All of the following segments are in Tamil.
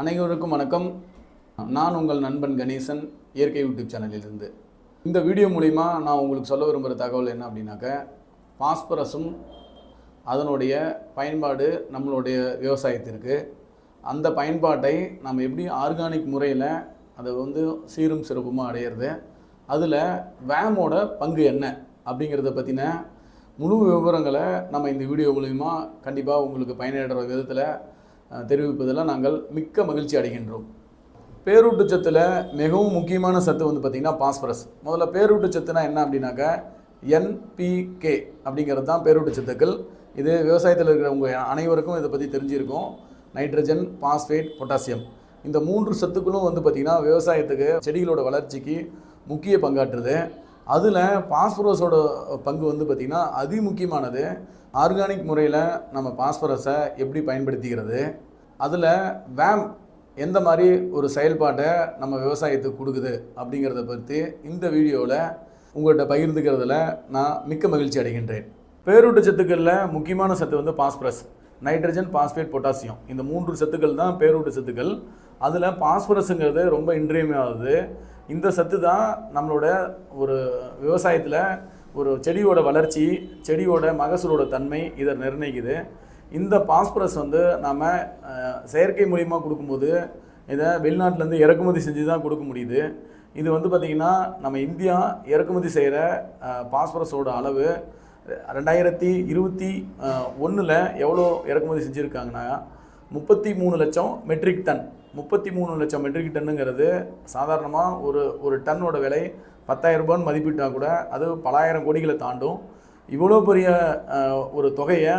அனைவருக்கும் வணக்கம். நான் உங்கள் நண்பன் கணேசன் இயற்கை யூடியூப் சேனலிலிருந்து. இந்த வீடியோ மூலிமா நான் உங்களுக்கு சொல்ல விரும்புகிற தகவல் என்ன அப்படின்னாக்க பாஸ்பரஸும் அதனுடைய பயன்பாடு நம்மளுடைய விவசாயத்திற்கு. அந்த பயன்பாட்டை நம்ம எப்படி ஆர்கானிக் முறையில் அதை வந்து சீரும் சிறப்புமாக அடையிறது அதில் வேமோட பங்கு என்ன அப்படிங்கிறத பற்றின முழு விவரங்களை நம்ம இந்த வீடியோ மூலிமா கண்டிப்பாக உங்களுக்கு பயனடைகிற விதத்தில் தெரிவிப்பதில் நாங்கள் மிக்க மகிழ்ச்சி அடைகின்றோம். பேரூட்டச்சத்தில் மிகவும் முக்கியமான சத்து வந்து பார்த்திங்கன்னா பாஸ்பரஸ். முதல்ல பேரூட்டச்சத்துனா என்ன அப்படின்னாக்கா என்பிகே அப்படிங்கிறது தான் பேரூட்டச்சத்துக்கள் இது விவசாயத்தில் இருக்கிறவங்க அனைவருக்கும் இதை பற்றி தெரிஞ்சிருக்கும். Nitrogen phosphate potassium. இந்த மூன்று சத்துக்களும் வந்து பார்த்திங்கன்னா விவசாயத்துக்கு செடிகளோட வளர்ச்சிக்கு முக்கிய பங்காற்றுது. அதில் பாஸ்பரஸோட பங்கு வந்து பார்த்திங்கன்னா அதி முக்கியமானது. ஆர்கானிக் முறையில் நம்ம பாஸ்பரஸை எப்படி பயன்படுத்திக்கிறது? அதில் வேம் எந்த மாதிரி ஒரு செயல்பாட்டை நம்ம விவசாயத்துக்கு கொடுக்குது அப்படிங்கிறத பற்றி இந்த வீடியோவில் உங்கள்கிட்ட பகிர்ந்துக்கிறதுல நான் மிக்க மகிழ்ச்சி அடைகின்றேன். பேரூட்டச்சத்துக்களில் முக்கியமான சத்து வந்து பாஸ்பரஸ் நைட்ரஜன் பாஸ்பேட் பொட்டாசியம். இந்த மூன்று சத்துக்கள் தான் பேரூட்ட சத்துக்கள். அதில் பாஸ்பரஸுங்கிறது ரொம்ப இன்றியமையாதது. இந்த சத்து தான் நம்மளோட ஒரு விவசாயத்தில் ஒரு செடியோட வளர்ச்சி செடியோட மகசூலோட தன்மை இதை நிர்ணயிக்குது. இந்த பாஸ்பரஸ் வந்து நாம் செயற்கை மூலியமாக கொடுக்கும்போது இதை வெளிநாட்டிலேருந்து இறக்குமதி செஞ்சு தான் கொடுக்க முடியுது. இது வந்து பார்த்திங்கன்னா நம்ம இந்தியா இறக்குமதி செய்கிற பாஸ்பரஸோட அளவு ரெண்டாயிரத்தி இருபத்தி ஒன்றில் எவ்வளோ இறக்குமதி செஞ்சுருக்காங்கன்னா முப்பத்தி மூணு லட்சம் மெட்ரிக் டன் முப்பத்தி மூணு லட்சம் மெட்ரிக் டன்னுங்கிறது சாதாரணமாக ஒரு ஒரு டன்னோட விலை பத்தாயிரம் ரூபான்னு மதிப்பிட்டால் கூட அது பலாயிரம் கோடிகளை தாண்டும். இவ்வளோ பெரிய ஒரு தொகையை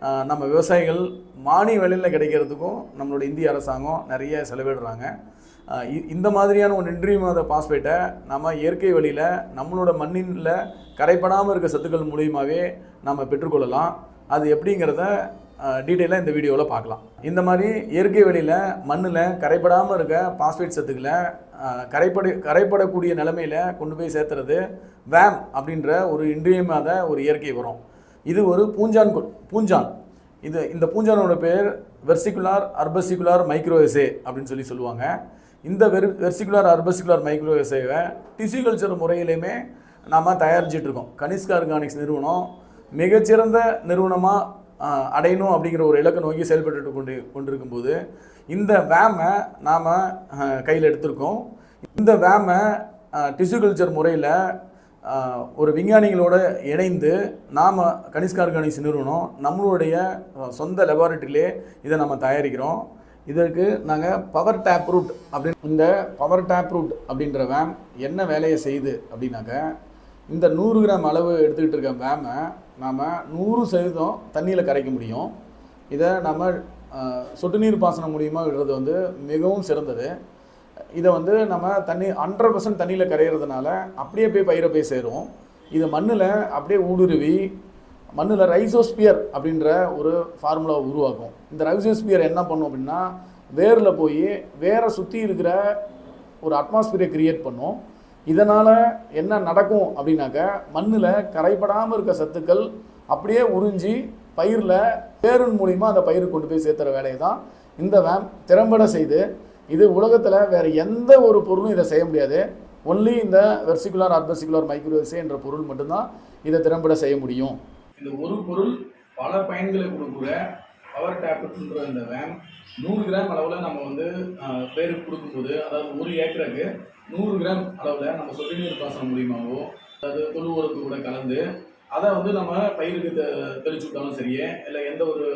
நம்ம விவசாயிகள் மானிய விலையில் கிடைக்கிறதுக்கும் நம்மளோட இந்திய அரசாங்கம் நிறைய செலவிடுறாங்க. இ- இந்த மாதிரியான ஒரு இன்றியமாத பாஸ்பேட்டை நம்ம இயற்கை வழியில் நம்மளோட மண்ணில் கரைப்படாமல் இருக்க சத்துக்கள் மூலியமாகவே நம்ம பெற்றுக்கொள்ளலாம். அது எப்படிங்கிறத டீட்டெயிலாக இந்த வீடியோவில் பார்க்கலாம். இந்த மாதிரி இயற்கை வழியில் மண்ணில் கரைப்படாமல் இருக்க பாஸ்பேட் சத்துக்களை அஹ், கரைப்பட கரைப்படக்கூடிய நிலமையில் கொண்டு போய் சேர்த்துறது வேம் அப்படின்ற ஒரு இன்றியமாத ஒரு இயற்கை உரம். இது ஒரு பூஞ்சான் பூஞ்சான். இது இந்த பூஞ்சானோட பேர் வெர்சிகுலார் அர்பசிகுலார் மைக்ரோஎசே அப்படின்னு சொல்லி சொல்லுவாங்க. இந்த வெர் வெர்சிகுலார் அர்பசிகுலார் மைக்ரோஎசேவை டிஷ்யூ கல்ச்சர் முறையிலையுமே நாம் தயாரிச்சிட்டு இருக்கோம். கனிஷ்கா ஆர்கானிக்ஸ் நிறுவனம் மிகச்சிறந்த நிறுவனமாக அடையணும் அப்படிங்கிற ஒரு இலக்கை நோக்கி செயல்பட்டு கொண்டு கொண்டிருக்கும்போது இந்த வேமை நாம் கையில் எடுத்திருக்கோம். இந்த வேமை டிஷ்யூ கல்ச்சர் முறையில் ஒரு விஞ்ஞானிகளோடு இணைந்து நாம் கனிஷ்கார்கானிக்ஸ் நிறுவனம் நம்மளுடைய சொந்த லெபார்ட்டரியிலே இதை நம்ம தயாரிக்கிறோம். இதற்கு நாங்கள் பவர் டேப் ரூட் அப்படின்னு இந்த பவர் டேப் ரூட் அப்படின்ற வேம் என்ன வேலையை செய்யுது அப்படின்னாக்க இந்த நூறு கிராம் அளவு எடுத்துக்கிட்டு இருக்க வேமை நாம் நூறு சதவீதம் தண்ணியில் கரைக்க முடியும். இதை நம்ம சொட்டு நீர் பாசனம் மூலியமாக விடுறது வந்து மிகவும் சிறந்தது. இதை வந்து நம்ம தண்ணி ஹண்ட்ரட் பர்சன்ட் தண்ணியில் கரையிறதுனால அப்படியே போய் பயிரை போய் சேரும். இது மண்ணில் அப்படியே ஊடுருவி மண்ணில் ரைசோஸ்பியர் அப்படின்ற ஒரு ஃபார்முலாவை உருவாக்கும் இந்த ரைசோஸ்பியர் என்ன பண்ணும் அப்படின்னா வேரில் போய் வேரை சுற்றி இருக்கிற ஒரு அட்மாஸ்பியரை கிரியேட் பண்ணும். இதனால் என்ன நடக்கும் அப்படின்னாக்க மண்ணில் கரைப்படாமல் இருக்க சத்துக்கள் அப்படியே உறிஞ்சி பயிரில் பேருன் மூலிமா அந்த பயிர் கொண்டு போய் சேர்த்துற வேலையை தான் இந்த வேம் திறம்பட செய்து இது உலகத்தில் வேறு எந்த ஒரு பொருளும் இதை செய்ய முடியாது. ஒன்லி இந்த வெர்சிகுலர் அர்பசிகுலர் மைக்ரோஎஸ்ஏ என்ற பொருள் மட்டும்தான் இதை திறம்பட செய்ய முடியும். இந்த ஒரு பொருள் பல பயன்களை கொடுக்குற பவர் டேப்லெட்ன்ற இந்த வேன் நூறு கிராம் அளவில் நம்ம வந்து பேருக்கு கொடுக்கும்போது அதாவது ஒரு ஏக்கருக்கு நூறு கிராம் அளவில் நம்ம சொட்டு நீர் பாசனம் மூலியமாகவோ அதாவது தொழு உரத்து கூட கலந்து அதை வந்து நம்ம பயிருக்கு தெளிச்சு விட்டாலும் சரியே இல்லை எந்த ஒரு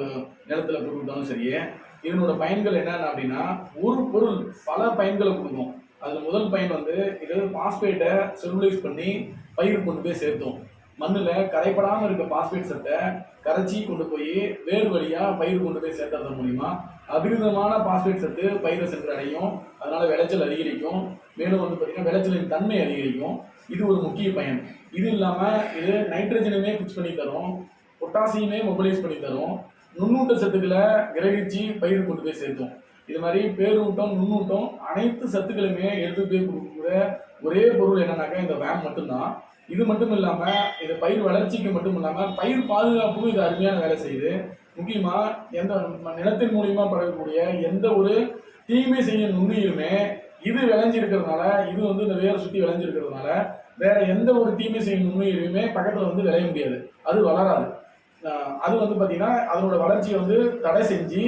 நிலத்தில் போட்டு விட்டாலும் சரியே இதனோட பயன்கள் என்னென்ன அப்படின்னா ஒரு பொருள் பல பயன்களை கொடுக்கும். அதில் முதல் பயன் வந்து இது பாஸ்பேட்டை செல்லுலைஸ் பண்ணி பயிர் கொண்டு போய் சேர்த்தோம். மண்ணில் கரைப்படாமல் இருக்க பாஸ்பேட் சத்தை கரைச்சி கொண்டு போய் வேர் வழியாக பயிர் கொண்டு போய் சேர்த்தறது மூலிமா அபிரிதமான பாஸ்பேட் சத்து பயிரை சென்று அடையும் அதனால் விளைச்சல் அதிகரிக்கும். மேலும் வந்து பார்த்திங்கன்னா விளைச்சலின் தன்மை அதிகரிக்கும். இது ஒரு முக்கிய பயன். இது இல்லாமல் இது நைட்ரஜனுமே ஃபிக்ஸ் பண்ணி தரும். பொட்டாசியமே மொபிலைஸ் பண்ணி தரும். நுண்ணூட்ட சத்துக்களை கிரகிச்சு பயிர் கொண்டு போய் சேர்த்தோம். இது மாதிரி பேரூட்டம் நுண்ணூட்டம் அனைத்து சத்துக்களுமே எடுத்து போய் கொடுக்கக்கூடிய ஒரே பொருள் என்னன்னாக்கா இந்த வேம் மட்டும்தான். இது மட்டும் இல்லாமல் இது பயிர் வளர்ச்சிக்கு மட்டும் இல்லாமல் பயிர் பாதுகாப்புக்கும் இது அருமையான வேலை செய்யுது. முக்கியமாக எந்த நிலத்தின் மூலியமாக பரவக்கூடிய எந்த ஒரு தீமை செய்யும் நுண்ணியுமே இது விளைஞ்சிருக்கிறதுனால இது வந்து இந்த வேரை சுற்றி விளைஞ்சிருக்கிறதுனால வேற எந்த ஒரு தீமை செய்யும் நுண்ணுயிருமே பக்கத்தில் வந்து விளைய முடியாது. அது வளராது. அது வந்து பார்த்தீங்கன்னா அதனோட வளர்ச்சியை வந்து தடை செஞ்சு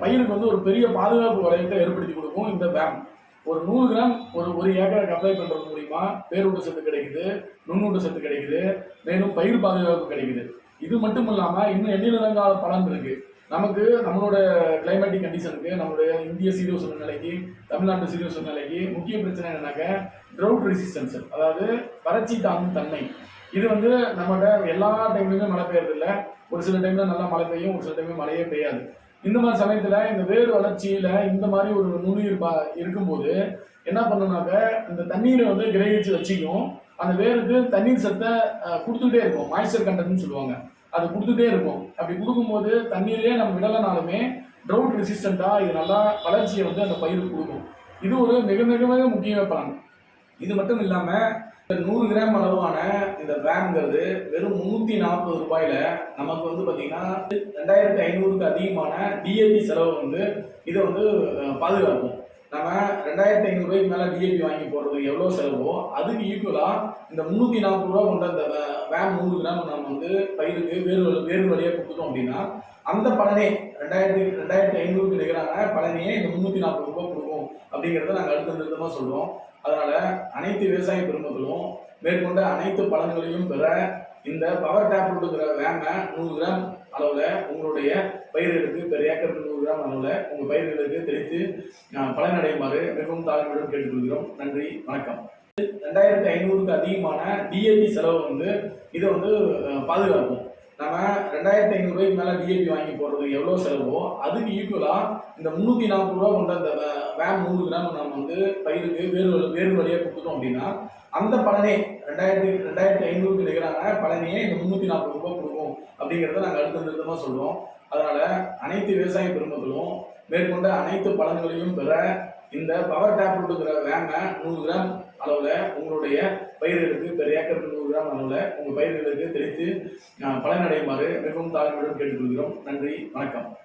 பயிருக்கு வந்து ஒரு பெரிய பாதுகாப்பு வளையத்தை ஏற்படுத்தி கொடுக்கும் இந்த பேம் ஒரு நூறு கிராம் ஒரு ஒரு ஏக்கருக்கு அப்ளை பண்ணுறது மூலிமா பேரூட்ட சத்து கிடைக்குது நுண்ணூட்ட சத்து கிடைக்குது மேலும் பயிர் பாதுகாப்பு கிடைக்குது. இது மட்டும் இல்லாமல் இன்னும் எண்ணிலங்கால பலன் இருக்குது நமக்கு நம்மளோட கிளைமேட்டிக் கண்டிஷனுக்கு நம்மளுடைய இந்திய சீரிய சூழ்நிலைக்கு தமிழ்நாட்டு சீரிய சூழ்நிலைக்கு முக்கிய பிரச்சனை என்னன்னாக்க ட்ரவுட் ரெசிஸ்டன்ஸ் அதாவது வறட்சி தாங்கும் தன்மை. இது வந்து நம்மகிட்ட எல்லா டைம்லையுமே மழை பெய்யறது இல்லை ஒரு சில டைம்ல நல்லா மழை பெய்யும் ஒரு சில டைம்ல மழையே பெய்யாது. இந்த மாதிரி சமயத்துல இந்த வேர் வளர்ச்சியில இந்த மாதிரி ஒரு நுண்ணுயிர் பா இருக்கும்போது என்ன பண்ணணும்னாக்க இந்த தண்ணீரை வந்து கிரகிச்சு வச்சுக்கும். அந்த வேருக்கு தண்ணீர் சத்தை கொடுத்துட்டே இருக்கும் மாய்ஸ்டர் கண்டன்ட்னு சொல்லுவாங்க. அது கொடுத்துட்டே இருக்கும் அப்படி கொடுக்கும்போது தண்ணீரே நம்ம விடலைனாலுமே ட்ரவுட் ரெசிஸ்டண்டா இது நல்லா வளர்ச்சியை வந்து அந்த பயிருக்கு கொடுக்கும். இது ஒரு மிக மிக மிக முக்கிய பலன். இது மட்டும் இல்லாம இந்த நூறு கிராம் அளவான இந்த வேன்ங்கிறது வெறும் முந்நூற்றி நாற்பது ரூபாயில நமக்கு வந்து பார்த்திங்கன்னா ரெண்டாயிரத்தி ஐநூறுக்கு அதிகமான டிஏபி செலவு வந்து இதை வந்து பாதுகாக்கும். நம்ம ரெண்டாயிரத்தி ஐநூறுரூவாய்க்கு மேலே டிஏபி வாங்கி போடுறது எவ்வளோ செலவோ அதுக்கு ஈக்குவலாக இந்த முந்நூற்றி நாற்பது ரூபா கொண்ட அந்த வேன் நூறு கிராம் நம்ம வந்து பயிருக்கு வேறு வழி- வேறு வழியாக கொடுத்துட்டோம் அப்படின்னா அந்த பலனே ரெண்டாயிரத்தி ரெண்டாயிரத்தி ஐநூறுக்கு நிகரான பலனையே இந்த முந்நூற்றி நாற்பது ரூபாய் கொடுக்கும். அப்படிங்கிறத நாங்கள் அடுத்த திருத்தமாக சொல்கிறோம் அதனால் அனைத்து விவசாய பெருமக்களும் மேற்கொண்ட அனைத்து பலன்களையும் பெற இந்த பவர் டேப் கொடுக்குற வேனை நூறு கிராம் அளவில் உங்களுடைய பயிர்களுக்கு பெர் ஏக்கருக்கு நூறு கிராம் அளவில் உங்கள் பயிர்களுக்கு தெளித்து பலனடையுமாறு மிகவும் தாழ்மையுடன் கேட்டுக்கொள்கிறோம். நன்றி வணக்கம். ரெண்டாயிரத்தி ஐநூறுக்கு அதிகமான டிஏபி செலவு வந்து இதை வந்து பாதுகாக்கும். நம்ம ரெண்டாயிரத்தி ஐநூறுரூவாய்க்கு மேலே டிஏபி வாங்கி போடுறது எவ்வளோ செலவோ அதுக்கு ஈக்குவலாக இந்த முந்நூற்றி நாற்பது ரூபா கொண்ட அந்த வே- நூறு கிராம் நம்ம வந்து பயிருக்கு வேறு வழி- வேறு வழியாக கொடுத்துட்டோம் அப்படின்னா அந்த பலனே ரெண்டாயிரத்தி ரெண்டாயிரத்தி ஐநூறுக்கு நிகரான பலனையே இந்த முந்நூற்றி நாற்பது ரூபாய் கொடுக்கும் அப்படிங்கிறத நாங்கள் அடுத்த நிறுத்தமாக சொல்கிறோம் அதனால் அனைத்து விவசாய பெருமக்களும் மேற்கொண்ட அனைத்து பலன்களையும் பெற இந்த பவர் டேப்லெட்டுங்கிற கொடுக்குற வேனை நூறு கிராம் அளவில் உங்களுடைய பயிர்களுக்கு பெரிய ஏக்கருக்கு நூறு கிராம் உங்கள் பயிர்களுக்கு தெளித்து பலனடையுமாறு மிகவும் தாழ்மையுடன் கேட்டுக்கொள்கிறோம். நன்றி வணக்கம்.